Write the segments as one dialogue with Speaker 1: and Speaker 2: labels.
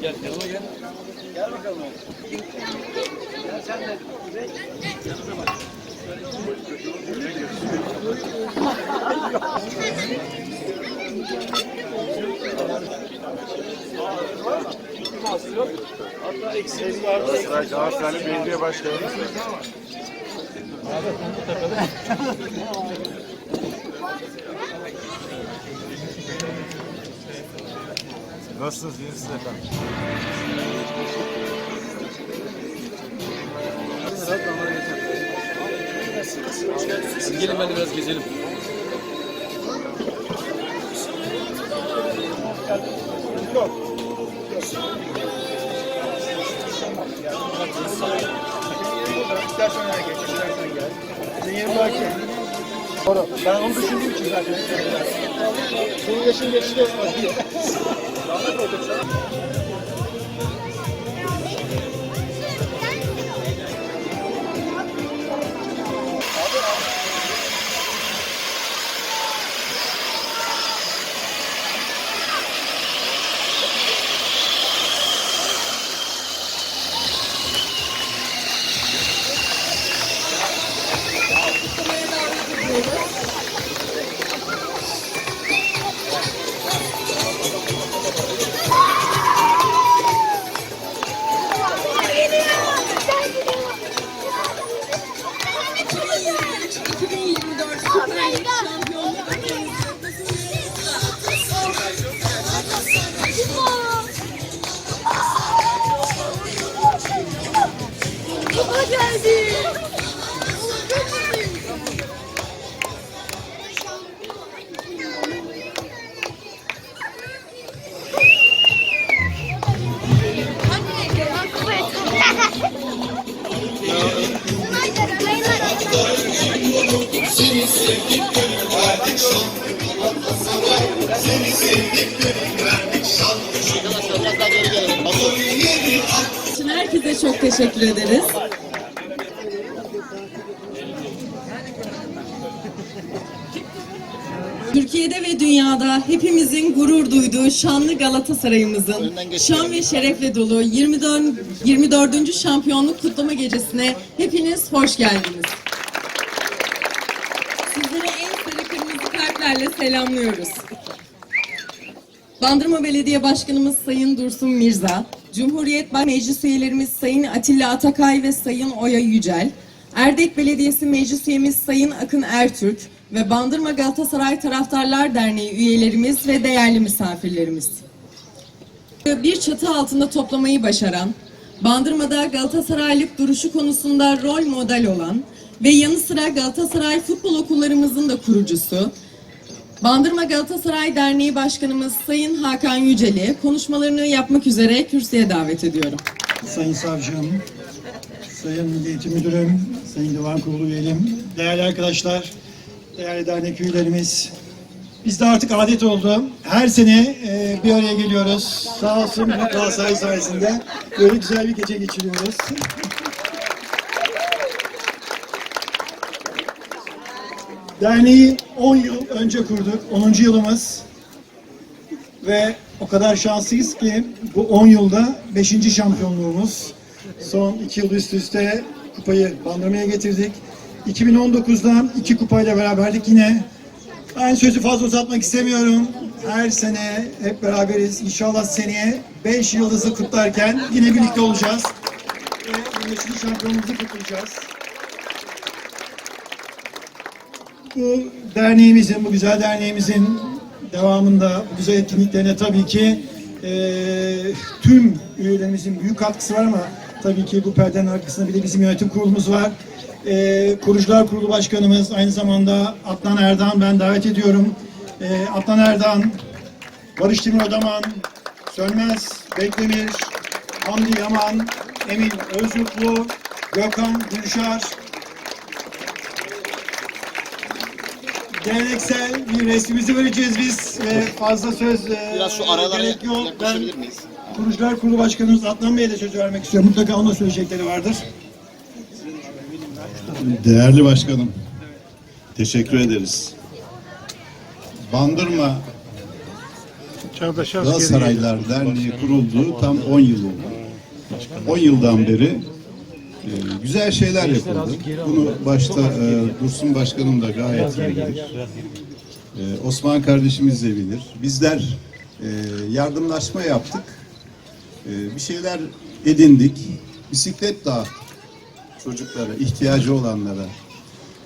Speaker 1: Gel, gel, gel. Gel bakalım. Gel sen de. Yanına bak. Galatasaray Galatasaraylı Belediye Başkanı. Nasılsınız? İyi misiniz efendim?
Speaker 2: Gelin ben de biraz gezelim.
Speaker 3: Doğru. Ben onu düşündüğüm için zaten. Senin yaşın geçti. Hadi. Zahmet
Speaker 4: için herkese çok teşekkür ederiz. Türkiye'de ve dünyada hepimizin gurur duyduğu şanlı Galatasaray'ımızın şan ve şerefle dolu 24. 24. şampiyonluk kutlama gecesine hepiniz hoş geldiniz. Kalplerle selamlıyoruz. Bandırma Belediye Başkanımız Sayın Dursun Mirza, Cumhuriyet Başkanı Meclis Üyelerimiz Sayın Atilla Atakay ve Sayın Oya Yücel, Erdek Belediyesi Meclis Üyemiz Sayın Akın Ertürk ve Bandırma Galatasaray Taraftarlar Derneği üyelerimiz ve değerli misafirlerimiz. Bir çatı altında toplamayı başaran, Bandırma'da Galatasaraylık duruşu konusunda rol model olan ve yanı sıra Galatasaray Futbol Okullarımızın da kurucusu, Bandırma Galatasaray Derneği Başkanımız Sayın Hakan Yücel'i konuşmalarını yapmak üzere kürsüye davet ediyorum.
Speaker 3: Sayın Savcım, Sayın Milli Eğitim Müdürüm, Sayın Divan Kurulu üyelim, değerli arkadaşlar, değerli dernek üyelerimiz. Bizde artık adet oldu. Her sene e, bir araya geliyoruz. Sağ olsun Galatasaray sayesinde böyle güzel bir gece geçiriyoruz. Derneği 10 yıl önce kurduk. 10. yılımız. Ve o kadar şanslıyız ki bu 10 yılda 5. şampiyonluğumuz. Son 2 yıl üst üste kupayı bandırmaya getirdik. 2019'dan iki kupayla beraberdik yine. Ben sözü fazla uzatmak istemiyorum. Her sene hep beraberiz. İnşallah seneye 5 yıldızı kutlarken yine birlikte olacağız. Ve 5. şampiyonumuzu kutlayacağız. Bu derneğimizin, bu güzel derneğimizin devamında bu güzel etkinliklerine tabii ki eee, tüm üyelerimizin büyük katkısı var ama tabii ki bu perdenin arkasında bir de bizim yönetim kurulumuz var. Eee Kurucular Kurulu Başkanımız aynı zamanda Adnan Erdoğan ben davet ediyorum. Eee Adnan Erdoğan, Barış Timur Odaman, Sönmez Beklemir, Hamdi Yaman, Emin Özutlu, Gökhan Gülşar, geleneksel bir resmimizi vereceğiz biz. Ee, fazla söz e,
Speaker 2: Biraz şu aralara
Speaker 3: gerek yok. Ben
Speaker 2: yaklaşabilir miyiz?
Speaker 3: Kurucular Kurulu Başkanımız Adnan Bey'e de söz vermek istiyor. Mutlaka ona söyleyecekleri vardır.
Speaker 5: Değerli başkanım, teşekkür ederiz. Bandırma Galatasaraylar Derneği kurulduğu tam 10 yıl oldu. 10 yıldan beri güzel şeyler yapıldı. Bunu başta e, Dursun Başkanım da gayet iyi bilir. E, Osman kardeşimiz de bilir. Bizler e, yardımlaşma yaptık. E, bir şeyler edindik. Bisiklet dağıttık çocuklara, ihtiyacı olanlara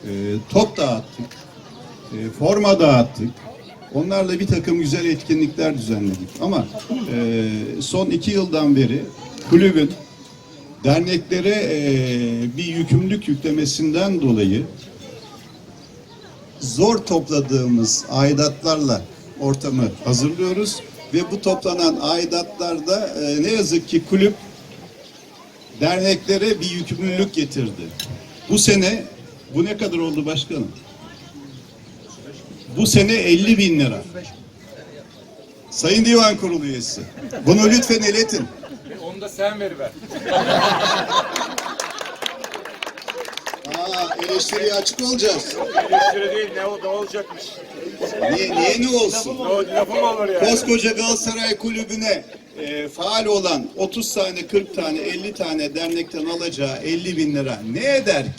Speaker 5: e, top dağıttık, e, forma dağıttık. Onlarla bir takım güzel etkinlikler düzenledik. Ama e, son iki yıldan beri kulübün derneklere e, bir yükümlülük yüklemesinden dolayı zor topladığımız aidatlarla ortamı hazırlıyoruz ve bu toplanan aidatlarda e, ne yazık ki kulüp derneklere bir yükümlülük getirdi. Bu sene bu ne kadar oldu başkanım? Bu sene 50 bin lira. Sayın Divan Kurulu üyesi. Bunu lütfen iletin.
Speaker 2: Da sen ver be.
Speaker 5: Aa, eleştiriye açık olacağız.
Speaker 1: Eleştiri değil ne, o- ne olacakmış.
Speaker 5: Niye, niye ne olsun?
Speaker 1: Ne o lafı mı olur yani?
Speaker 5: Koskoca Galatasaray Kulübü'ne e, faal olan 30 tane, 40 tane, 50 tane dernekten alacağı 50 bin lira ne eder ki?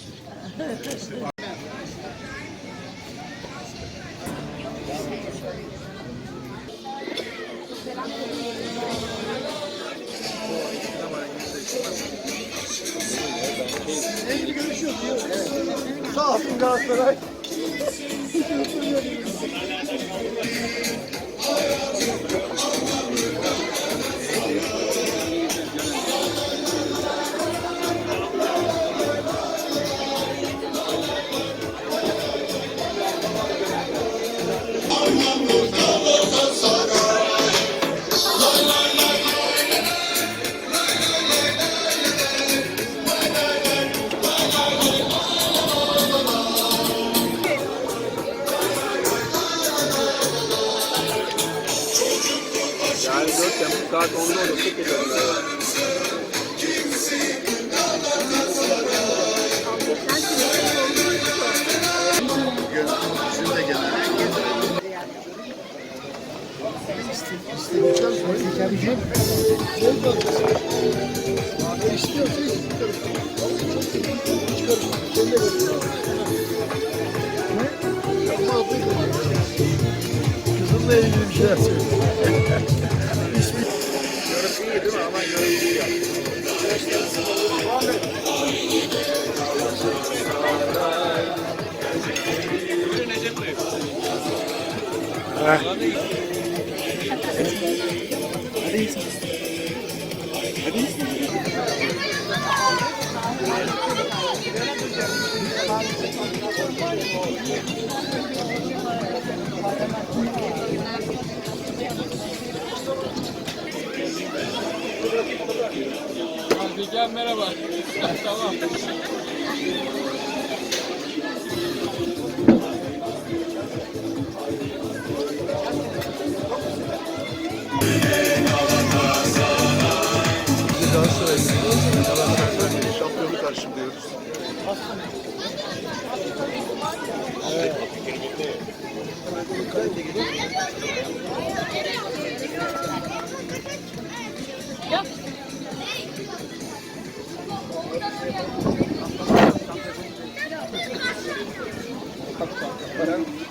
Speaker 2: Yani saat 10'da 12'de geliyorum. Bugün bizim de gelen.
Speaker 3: İstedikten sonra geleceğim. Bol bol. İstiyorsa istiyorum. Çıkarım. Kendi götürüyorum. Ne? Kızımla ilgili bir şeyler söylüyorum.
Speaker 2: 4 Temmuz saat 10'da orada çok geliyorum. Selam merhaba. tamam.
Speaker 1: karşılıyoruz.
Speaker 2: Evet. Yok. Thank you.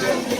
Speaker 2: Thank you.